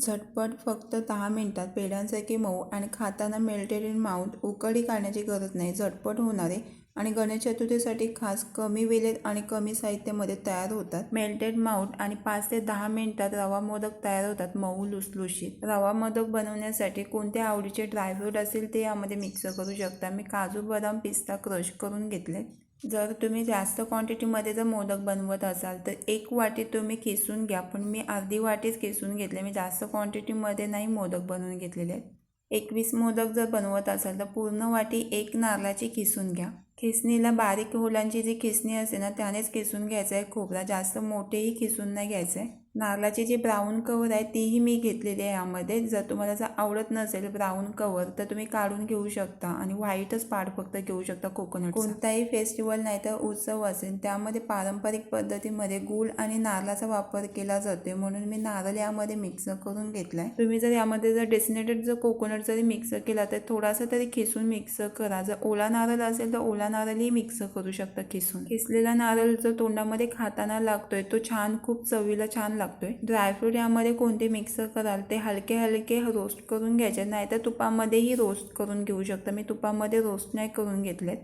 झटपट फक्त दहा मिनटात पेढ्यांसारखे मऊ आणि खाताना मेल्टेड इन माउथ उकळी काढण्याची गरज नाही. झटपट होणारे आणि गणेश चतुर्थीसाठी खास कमी वेळेत आणि कमी साहित्यामध्ये तयार होतात. मेल्टेड माउथ आणि पाच ते दहा मिनिटात रवा मोदक तयार होतात. मऊ लुसलुशीत. रवा मोदक बनवण्यासाठी कोणते आवडीचे ड्रायफ्रूट असेल ते यामध्ये मिक्स करू शकता. मी काजू बदाम पिस्ता क्रश करून घेतले. जर तुम्ही जास्त क्वांटिटीमध्ये जर मोदक बनवत असाल तर एक वाटी तुम्ही किसून घ्या. पण मी अर्धी वाटीच किसून घेतले. मी जास्त क्वांटिटीमध्ये नाही मोदक बनवून घेतलेले आहेत. एकवीस मोदक जर बनवत असाल तर पूर्ण वाटी एक नारळाची किसून घ्या. खिसणीला बारीक होलांची जी खिसणी असते ना त्यानेच किसून घ्यायचं आहे खोबरा. जास्त मोठेही खिसून नाही घ्यायचं. आहे नारळाची जी ब्राऊन कवर आहे तीही मी घेतलेली आहे यामध्ये. जर तुम्हाला जर आवडत नसेल ब्राऊन कवर तर तुम्ही काढून घेऊ शकता आणि व्हाईटच पार्ट फक्त घेऊ शकता कोकोनट कोणताही फेस्टिवल नाही तर उत्सव असेल त्यामध्ये पारंपरिक पद्धतीमध्ये गूळ आणि नारळाचा वापर केला जातो म्हणून मी नारळ यामध्ये मिक्स करून घेतलाय. तुम्ही जर यामध्ये जर डेसिनेटेड जर कोकोनट जरी मिक्स केला तर थोडासा तरी खिसून मिक्स करा. जर ओला नारळ असेल तर ओला नारळही मिक्स करू शकता खिसून. खिसलेला नारळ जो तोंडामध्ये खाताना लागतोय तो छान खूप चवीला छान लागतो. लागतोय. ड्रायफ्रूट यामध्ये कोणते मिक्स कराल ते हलके हलके रोस्ट करून घ्यायचे. नाहीतर तुपामध्येही रोस्ट करून घेऊ शकता. मी तुपामध्ये रोस्ट नाही करून घेतलेत.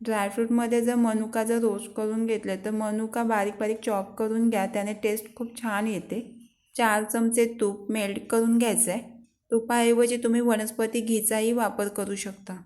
ड्रायफ्रूटमध्ये जर मनुका जर रोस्ट करून घेतले तर मनुका बारीक बारीक चॉप करून घ्या. त्याने टेस्ट खूप छान येते. चार चमचे तूप मेल्ट करून घ्यायचं आहे तुपाऐवजी तुम्ही वनस्पती घीचाही वापर करू शकता.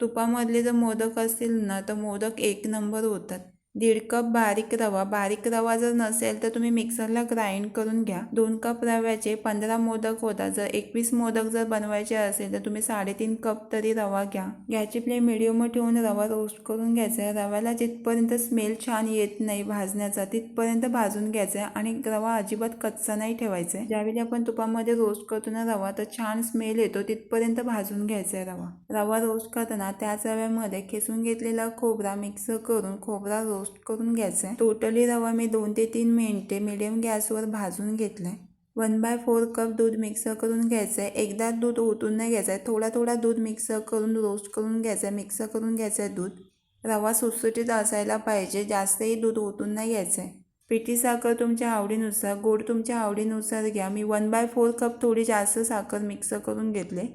तुपामधले जर मोदक असतील ना तर मोदक एक नंबर होतात. दीड कप बारीक रवा. बारीक रवा जर नसेल तर तुम्ही मिक्सरला ग्राइंड करून घ्या. दोन कप रव्याचे पंधरा मोदक होतात जर एकवीस मोदक जर बनवायचे असेल तर तुम्ही साडेतीन कप तरी रवा घ्या. गॅसची फ्लेम मिडियम ठेवून रवा रोस्ट करून घ्यायचा. आहे रव्याला जिथपर्यंत स्मेल छान येत नाही भाजण्याचा तिथपर्यंत भाजून घ्यायचा आहे आणि रवा अजिबात कच्चा नाही ठेवायचा. आहे ज्यावेळी आपण तुपामध्ये रोस्ट करतो ना रवा तर छान स्मेल येतो. तिथपर्यंत भाजून घ्यायचा आहे रवा. रवा रोस्ट करताना त्याच रव्यामध्ये खेचून घेतलेला खोबरा मिक्स करून खोबरा रोस्ट रोस्ट करून घ्यायचं आहे टोटली रवा मी दोन ते तीन मिनिटे मिडियम गॅसवर भाजून घेतला आहे वन बाय फोर कप दूध मिक्स करून घ्यायचं आहे एकदा दूध ओतून नाही घ्यायचं आहे थोडा थोडा दूध मिक्स करून रोस्ट करून घ्यायचं आहे मिक्स करून घ्यायचं आहे दूध. रवा सुटसुटीत असायला पाहिजे. जास्तही दूध ओतून नाही घ्यायचं आहे पिठी साखर तुमच्या आवडीनुसार गोड तुमच्या आवडीनुसार घ्या. मी वन बाय फोर कप थोडी जास्त साखर मिक्स करून घेतले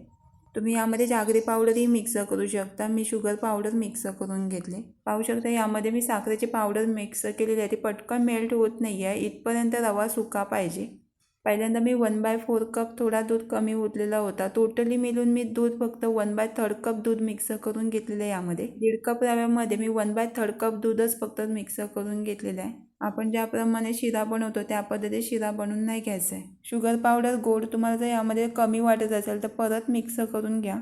तुम्ही यामध्ये जागरी पावडरही मिक्स करू शकता. मी शुगर पावडर मिक्स करून घेतले. पाहू शकता यामध्ये मी साखरेची पावडर मिक्स केलेली आहे. ती पटकन मेल्ट होत नाही आहे इथपर्यंत रवा सुका पाहिजे. पहिल्यांदा मी वन बाय फोर कप थोडा दूध कमी ओतलेला होता. टोटली मिळून मी दूध फक्त वन बाय थर्ड कप दूध मिक्स करून घेतलेलं आहे यामध्ये. दीड कप रव्यामध्ये मी वन बाय थर्ड कप दूधच फक्त मिक्स करून घेतलेलं आहे. आपण ज्याप्रमाणे शिरा बनवतो त्या पद्धतीने शिरा बनवून नाही घ्यायचा आहे. शुगर पावडर गोड तुम्हाला जर यामध्ये कमी वाटत असेल तर परत मिक्स करून घ्या.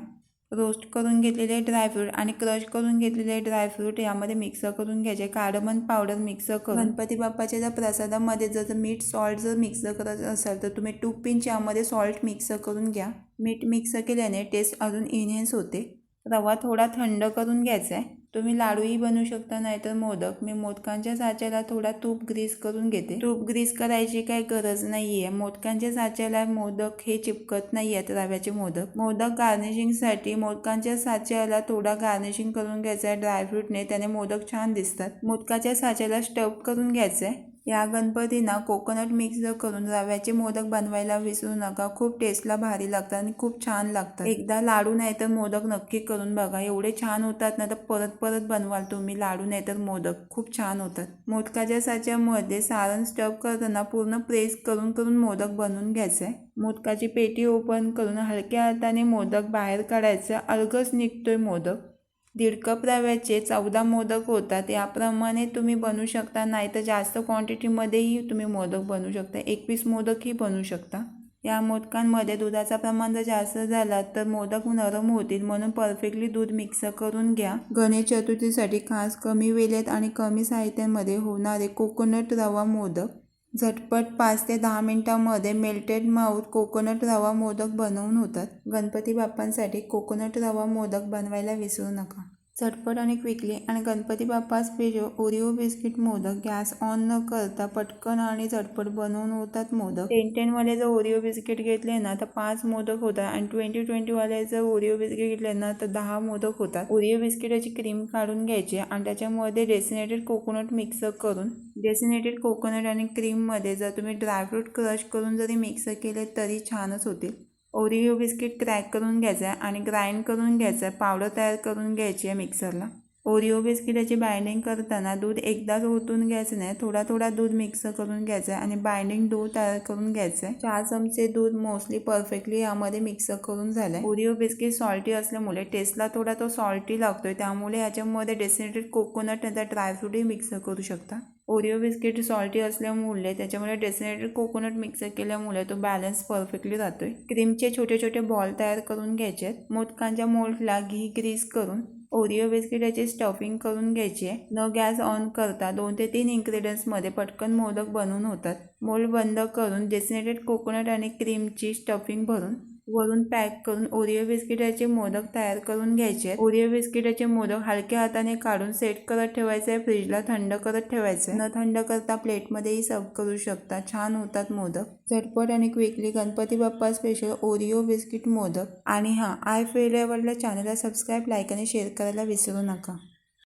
रोस्ट करून घेतलेले ड्रायफ्रूट आणि क्रश करून घेतलेले ड्रायफ्रूट यामध्ये मिक्स करून घ्यायचे. कार्डमन पावडर मिक्स करून. गणपती बाप्पाच्या जर प्रसादामध्ये जर मीठ सॉल्ट जर मिक्स करत असाल तर तुम्ही टू पिंच यामध्ये सॉल्ट मिक्स करून घ्या. मीठ मिक्स केल्याने टेस्ट अजून इन्हेन्स होते. रवा थोडा थंड करून घ्यायचा आहे तुम्ही लाडूही बनवू शकता नाहीतर मोदक. मी मोदकांच्या साच्याला थोडा तूप ग्रीस करून घेते. तूप ग्रीस करायची काही गरज नाही आहे मोदकांच्या साच्याला मोदक हे चिपकत नाही आहेत रव्याचे मोदक. मोदक गार्निशिंगसाठी मोदकांच्या साच्याला थोडा गार्निशिंग करून घ्यायचा आहे. ड्रायफ्रूटने त्याने मोदक छान दिसतात. मोदकाच्या साच्याला स्टफ करून घ्यायचं आहे या गणपतींना कोकोनट मिक्स करून रव्याचे मोदक बनवायला विसरू नका. खूप टेस्टला भारी लागतात आणि खूप छान लागतात. एकदा लाडू नाही तर मोदक नक्की करून बघा. एवढे छान होतात ना तर परत परत बनवाल तुम्ही. लाडू नाही तर मोदक खूप छान होतात. मोदकाच्या साच्यामध्ये सारण स्टफ करताना पूर्ण प्रेस करून करून मोदक बनवून घ्यायचं. आहे मोदकाची पेटी ओपन करून हलक्या हाताने मोदक बाहेर काढायचं. अलगच निघतोय मोदक. दीड कप रव्याचे चौदा मोदक होतात याप्रमाणे तुम्ही बनवू शकता. नाही तर जास्त क्वांटिटीमध्येही तुम्ही मोदक बनवू शकता. एकवीस मोदकही बनवू शकता. या मोदकांमध्ये दुधाचा प्रमाण जर जास्त झाला तर मोदक नरम होतील. म्हणून परफेक्टली दूध मिक्स करून घ्या. गणेश चतुर्थीसाठी खास कमी वेळेत आणि कमी साहित्यामध्ये होणारे कोकोनट रवा मोदक. झटपट पाच ते दहा मिनिटांमध्ये मेल्टेड माऊथ कोकोनट रवा मोदक बनवून होतात. गणपती बाप्पांसाठी कोकोनट रवा मोदक बनवायला विसरू नका. झटपट आणि क्विकली. आणि Ganpati Bappa special Oreo biscuit modak. Gas on न करता पटकन आणि झटपट बनवून होतात मोदक. टेन टेनवाले जर ओरिओ बिस्किट घेतले ना तर पाच मोदक होतात. आणि ट्वेंटी ट्वेंटीवाले जर ओरिओ बिस्किट घेतले ना तर दहा मोदक होतात. ओरिओ बिस्किटाची क्रीम काढून घ्यायची आणि त्याच्यामध्ये डेसिनेटेड कोकोनट मिक्स करून डेसिनेटेड कोकोनट आणि क्रीममध्ये जर तुम्ही ड्रायफ्रूट क्रश करून जरी मिक्स केले तरी छानच होतील. ओरिओ बिस्किट क्रॅक करून घ्यायचं आहे आणि ग्राइंड करून घ्यायचं आहे. पावडर तयार करून घ्यायची आहे मिक्सरला. ओरिओ बिस्किटाची बाइंडिंग करताना दूध एकदाच ओतून घ्यायचं नाही. थोडा थोडा दूध मिक्स करून घ्यायचं आहे आणि बाइंडिंग डो तयार करून घ्यायचं आहे. चार चमचे दूध मोस्टली परफेक्टली यामध्ये मिक्स करून झालं आहे ओरिओ बिस्किट सॉल्टी असल्यामुळे टेस्टला थोडा तो सॉल्टी लागतोय. त्यामुळे याच्यामध्ये डेसिनेटेड कोकोनट नंतर ड्रायफ्रूटही मिक्स करू शकता. ओरिओ बिस्किट सॉल्टी असल्यामुळे त्याच्यामुळे डेसिनेटेड कोकोनट मिक्स केल्यामुळे तो बॅलन्स परफेक्टली राहतोय क्रीमचे छोटे छोटे बॉल तयार करून घ्यायचे आहेत. मोदकांच्या मोल्डला घी ग्रीस करून ओरिओ बिस्किटाची स्टफिंग करून घ्यायची आहे. न गॅस ऑन करता दोन ते तीन इन्ग्रेडियंट्समध्ये पटकन मोदक बनवून होतात. मोल्ड बंद करून डेसिनेटेड कोकोनट आणि क्रीमची स्टफिंग भरून वरून पॅक करून ओरिओ बिस्किटाचे मोदक तयार करून घ्यायचे ओरिओ बिस्किटाचे मोदक हलक्या हाताने काढून सेट करत ठेवायचे. फ्रीजला थंड करत ठेवायचे. न थंड करता प्लेटमध्येही सर्व करू शकता. छान होतात मोदक. झटपट आणि quickly Ganpati Bappa special Oreo biscuit modak. आणि हां आय फेल आवडल्या चॅनलला सबस्क्राईब लाईक आणि शेअर करायला विसरू नका.